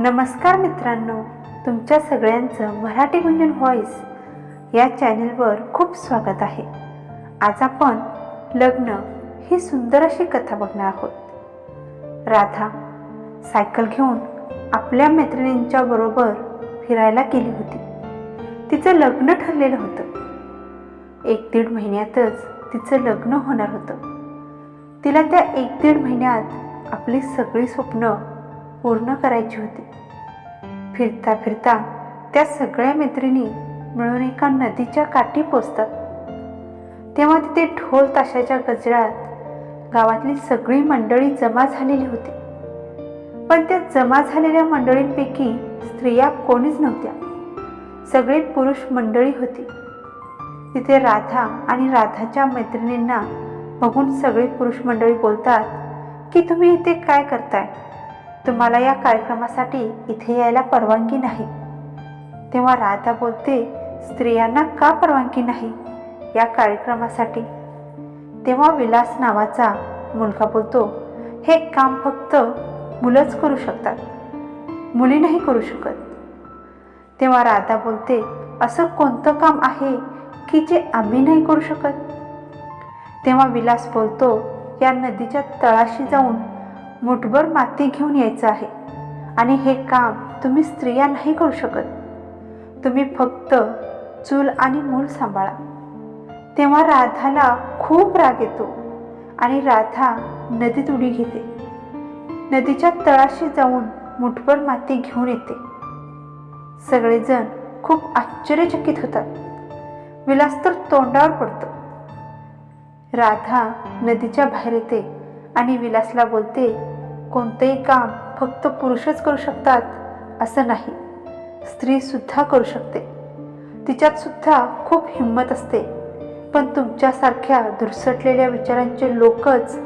नमस्कार मित्रांनो तुमच्या सगळ्यांचं मराठी गुंजन व्हॉईस या चॅनलवर खूप स्वागत आहे. आज आपण लग्न ही सुंदर अशी कथा बघणार आहोत. राधा सायकल घेऊन आपल्या मैत्रिणींच्या बरोबर फिरायला गेली होती. तिचं लग्न ठरलेलं होतं. एक दीड महिन्यातच तिचं लग्न होणार होतं. तिला त्या एक दीड महिन्यात आपली सगळी स्वप्न पूर्ण करायची होती. फिरता फिरता त्या सगळ्या मैत्रिणी मिळून एका नदीच्या काठी पोचतात. तेव्हा तिथे ढोल ताशाच्या गजरात गावातली सगळी मंडळी जमा झालेली होती. पण त्या जमा झालेल्या मंडळींपैकी स्त्रिया कोणीच नव्हत्या. सगळी पुरुष मंडळी होती. तिथे राधा आणि राधाच्या मैत्रिणींना बघून सगळी पुरुष मंडळी बोलतात की तुम्ही इथे काय करताय? तुम्हाला या कार्यक्रमासाठी इथे यायला परवानगी नाही. तेव्हा राधा बोलते स्त्रियांना का परवानगी नाही या कार्यक्रमासाठी? तेव्हा विलास नावाचा मुलगा बोलतो हे काम फक्त मुलंच करू शकतात. मुली नाही करू शकत. तेव्हा राधा बोलते असं कोणतं काम आहे की जे आम्ही नाही करू शकत? तेव्हा विलास बोलतो या नदीच्या तळाशी जाऊन मुठभर माती घेऊन यायचं आहे. आणि हे काम तुम्ही स्त्रिया नाही करू शकत. तुम्ही फक्त चूल आणि मूल सांभाळा. तेव्हा राधाला खूप राग येतो आणि राधा नदीत उडी घेते. नदीच्या तळाशी जाऊन मुठभर माती घेऊन येते. सगळेजण खूप आश्चर्यचकित होतात. विलास तर तोंडावर पडतो. राधा नदीच्या बाहेर येते. आणि विलासला बोलते कोणतंही काम फक्त पुरुषच करू शकतात असं नाही. स्त्रीसुद्धा करू शकते. तिच्यातसुद्धा खूप हिंमत असते. पण तुमच्यासारख्या धुरसटलेल्या विचारांचे लोकच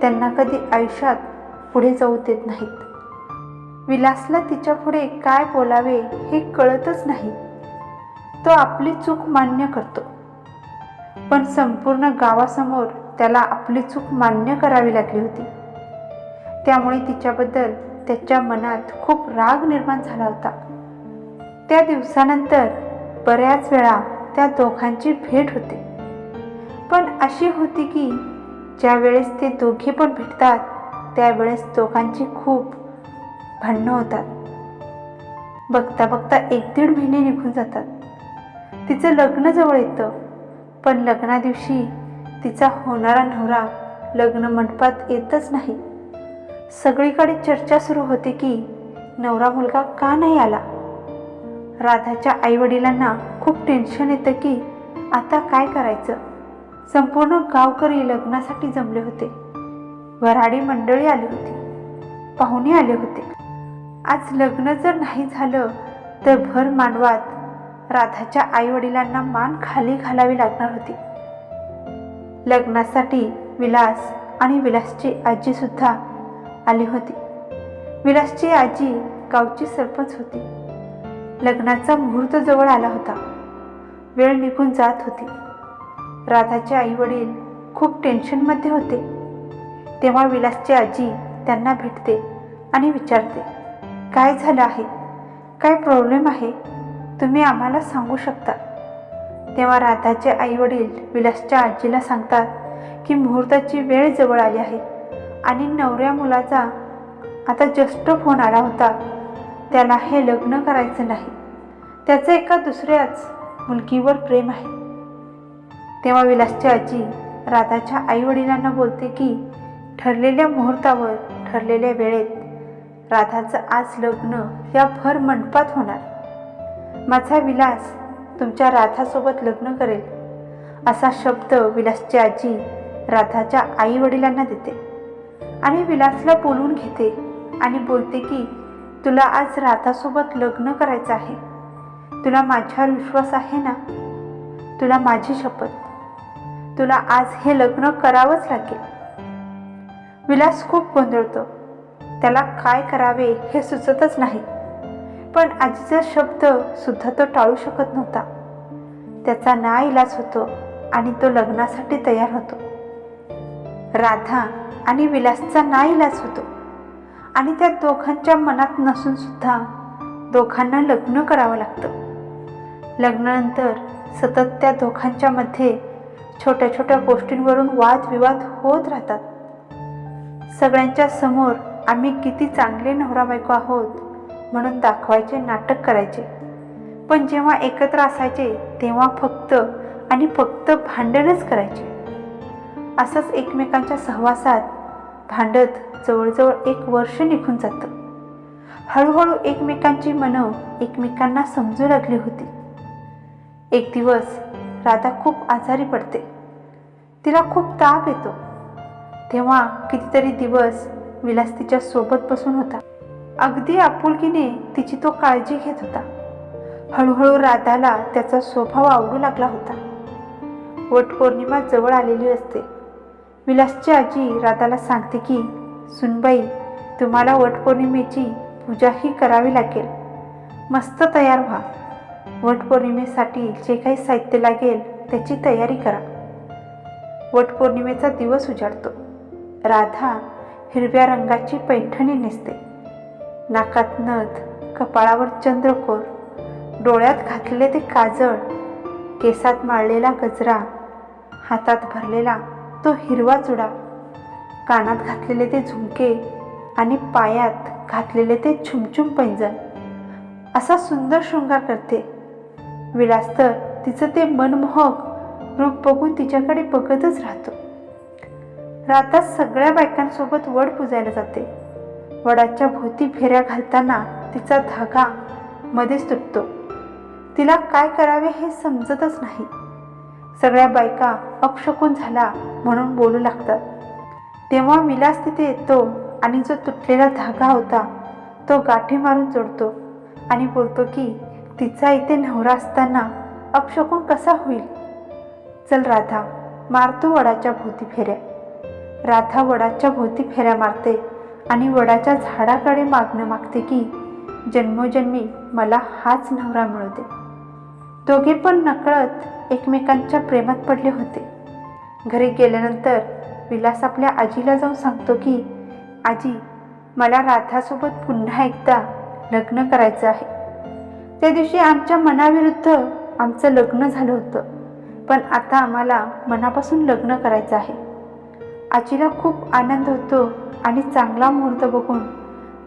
त्यांना कधी आयुष्यात पुढे जाऊ देत नाहीत. विलासला तिच्या पुढे काय बोलावे हे कळतच नाही. तो आपली चूक मान्य करतो. पण संपूर्ण गावासमोर त्याला आपली चूक मान्य करावी लागली होती. त्यामुळे तिच्याबद्दल त्याच्या मनात खूप राग निर्माण झाला होता. त्या दिवसानंतर बऱ्याच वेळा त्या दोघांची भेट होते. पण अशी होती की ज्या वेळेस ते दोघे पण भेटतात त्यावेळेस दोघांची खूप भांडणं होतात. बघता बघता एक दीड महिने निघून जातात. तिचं लग्न जवळ येतं पण लग्ना दिवशी तिचा होणारा नवरा लग्न मंडपात येतच नाही. सगळीकडे चर्चा सुरू होते की नवरा मुलगा का नाही आला? राधाच्या आईवडिलांना खूप टेन्शन येतं की आता काय करायचं? संपूर्ण गावकरी लग्नासाठी जमले होते. वऱ्हाडी मंडळी आली होती. पाहुणे आले होते. आज लग्न जर नाही झालं तर भर मांडवात राधाच्या आईवडिलांना मान खाली घालावी लागणार होती. लग्नासाठी विलास आणि विलासची आजीसुद्धा आली होती. विलासची आजी गावची सरपंच होती. लग्नाचा मुहूर्त जवळ आला होता. वेळ निघून जात होती. राधाचे आईवडील खूप टेन्शनमध्ये होते. तेव्हा विलासची आजी त्यांना भेटते आणि विचारते काय झालं आहे? काय प्रॉब्लेम आहे? तुम्ही आम्हाला सांगू शकता? तेव्हा राधाचे आई वडील विलासच्या आजीला सांगतात की मुहूर्ताची वेळ जवळ आली आहे आणि नवऱ्या मुलाचा आता जस्ट फोन आला होता. त्याला हे लग्न करायचं नाही. त्याचं एका दुसऱ्याच मुलगीवर प्रेम आहे. तेव्हा विलासची आजी राधाच्या आईवडिलांना बोलते की ठरलेल्या मुहूर्तावर ठरलेल्या वेळेत राधाचं आज लग्न या भर मंडपात होणार. माझा विलास तुमच्या राधासोबत लग्न करेल. असा शब्द विलासची आजी राधाच्या आई वडिलांना देते. आणि विलासला बोलवून घेते आणि बोलते की तुला आज राधासोबत लग्न करायचं आहे. तुला माझ्यावर विश्वास आहे ना? तुला माझी शपथ. तुला आज हे लग्न करावंच लागेल. विलास खूप गोंधळतो. त्याला काय करावे हे सुचतच नाही. पण आजीचा शब्द सुद्धा तो टाळू शकत नव्हता. त्याचा ना इलाज होतो आणि तो लग्नासाठी तयार होतो. राधा आणि विलासचा ना इलाज होतो. आणि त्या दोघांच्या मनात नसून सुद्धा दोघांना लग्न करावं लागतं. लग्नानंतर सतत त्या दोघांच्या मध्ये छोट्या छोट्या गोष्टींवरून वादविवाद होत राहतात. सगळ्यांच्या समोर आम्ही किती चांगले नवरा बायको आहोत म्हणून दाखवायचे नाटक करायचे. पण जेव्हा एकत्र असायचे तेव्हा फक्त आणि फक्त भांडणच करायचे. असंच एकमेकांच्या सहवासात भांडत जवळजवळ एक वर्ष निघून जातं. हळूहळू एकमेकांची मनं एकमेकांना समजू लागली होती. एक दिवस राधा खूप आजारी पडते. तिला खूप ताप येतो. तेव्हा कितीतरी दिवस विलास तिच्या सोबत बसून होता. अगदी आपुलकीने तिची तो काळजी घेत होता. हळूहळू राधाला त्याचा स्वभाव आवडू लागला होता. वटपौर्णिमा जवळ आलेली असते. विलासची आजी राधाला सांगते की सुनबाई तुम्हाला वटपौर्णिमेची पूजाही करावी लागेल. मस्त तयार व्हा. वटपौर्णिमेसाठी जे काही साहित्य लागेल त्याची तयारी करा. वटपौर्णिमेचा दिवस उजाडतो. राधा हिरव्या रंगाची पैठणी नेसते. नाकात नथ कपाळावर चंद्रकोर डोळ्यात घातलेले ते काजळ केसात माळलेला गजरा हातात भरलेला तो हिरवा चुडा कानात घातलेले ते झुमके आणि पायात घातलेले ते छुमछुम पैंजण. असा सुंदर शृंगार करते. विलास तर तिचं ते मनमोहक रूप बघून तिच्याकडे बघतच राहतो. रातात सगळ्या बायकांसोबत वड पुजायला जाते. वडाच्या भोवती फेऱ्या घालताना तिचा धागा मध्येच तुटतो. तिला काय करावे हे समजतच नाही. सगळ्या बायका अपशकून झाला म्हणून बोलू लागतात. तेव्हा विलास तिथे येतो आणि जो तुटलेला धागा होता तो गाठी मारून जोडतो आणि बोलतो की तिचा इथे नवरा असताना अपशकून कसा होईल? चल राधा मारतो वडाच्या भोवती फेऱ्या. राधा वडाच्या भोवती फेऱ्या मारते आणि वडाच्या झाडाकडे मागणं मागते की जन्मोजन्मी मला हाच नवरा मिळते. दोघे पण नकळत एकमेकांच्या प्रेमात पडले होते. घरी गेल्यानंतर विलास आपल्या आजीला जाऊन सांगतो की आजी मला राधासोबत पुन्हा एकदा लग्न करायचं आहे. त्या दिवशी आमच्या मनाविरुद्ध आमचं लग्न झालं होतं. पण आता आम्हाला मनापासून लग्न करायचं आहे. आजीला खूप आनंद होतो आणि चांगला मुहूर्त बघून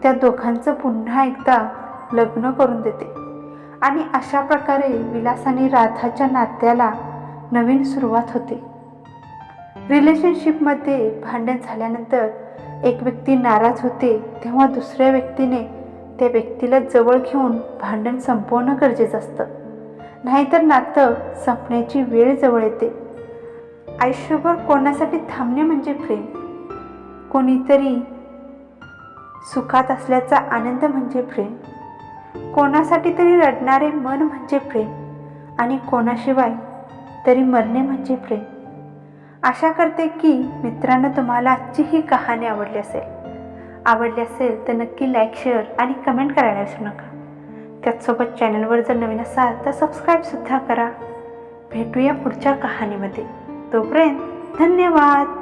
त्या दोघांचं पुन्हा एकदा लग्न करून देते. आणि अशा प्रकारे विलास आणि राधाच्या नात्याला नवीन सुरुवात होते. रिलेशनशिपमध्ये भांडण झाल्यानंतर एक व्यक्ती नाराज होते तेव्हा दुसऱ्या व्यक्तीने त्या व्यक्तीला जवळ घेऊन भांडण संपवणं गरजेचं असतं. नाहीतर नातं संपण्याची वेळ जवळ येते. आयुष्यभर कोणासाठी थांबणे म्हणजे प्रेम. कोणीतरी सुखात असल्याचा आनंद म्हणजे प्रेम. कोणासाठी तरी रडणारे मन म्हणजे प्रेम. आणि कोणाशिवाय तरी मरणे म्हणजे प्रेम. आशा करते की मित्रांनो तुम्हाला आजची ही कहाणी आवडली असेल. आवडली असेल तर नक्की लाईक शेअर आणि कमेंट करायला विसरू नका. त्याचसोबत चॅनलवर जर नवीन असाल तर सबस्क्राईबसुद्धा करा. भेटूया पुढच्या कहाणीमध्ये. तोपर्यंत धन्यवाद.